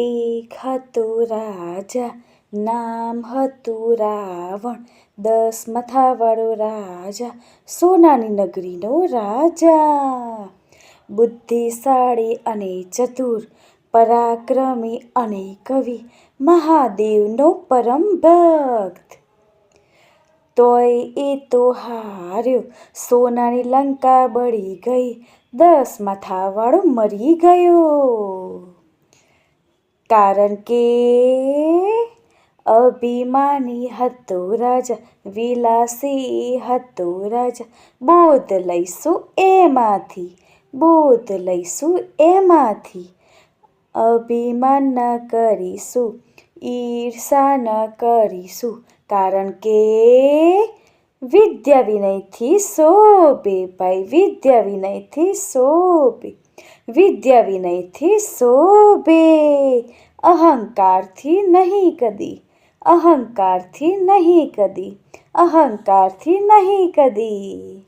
એક હતો રાજા નામ હતું રાવણ દસ મથાવાળો રાજા, સોનાની નગરીનો રાજા. બુદ્ધિશાળી અને ચતુર, પરાક્રમી અને કવિ, મહાદેવનો પરમ ભક્ત. તોય એ તો હાર્યો, સોનાની લંકા બળી ગઈ દસ મથાવાળો મરી ગયો. કારણ કે અભિમાની હતો રાજા, વિલાસી હતો રાજા. બોધ લઈશું એમાંથી, બોધ લઈશું એમાંથી. અભિમાન ન કરીશું, ઈર્ષા ન કરીશું, કારણ કે વિદ્યા વિનયથી શોભે, ભાઈ, વિદ્યા વિનયથી શોભે, વિદ્યા વિનયથી શોભે. અહંકારથી નહીં કદી, અહંકારથી નહીં કદી, અહંકારથી નહીં કદી.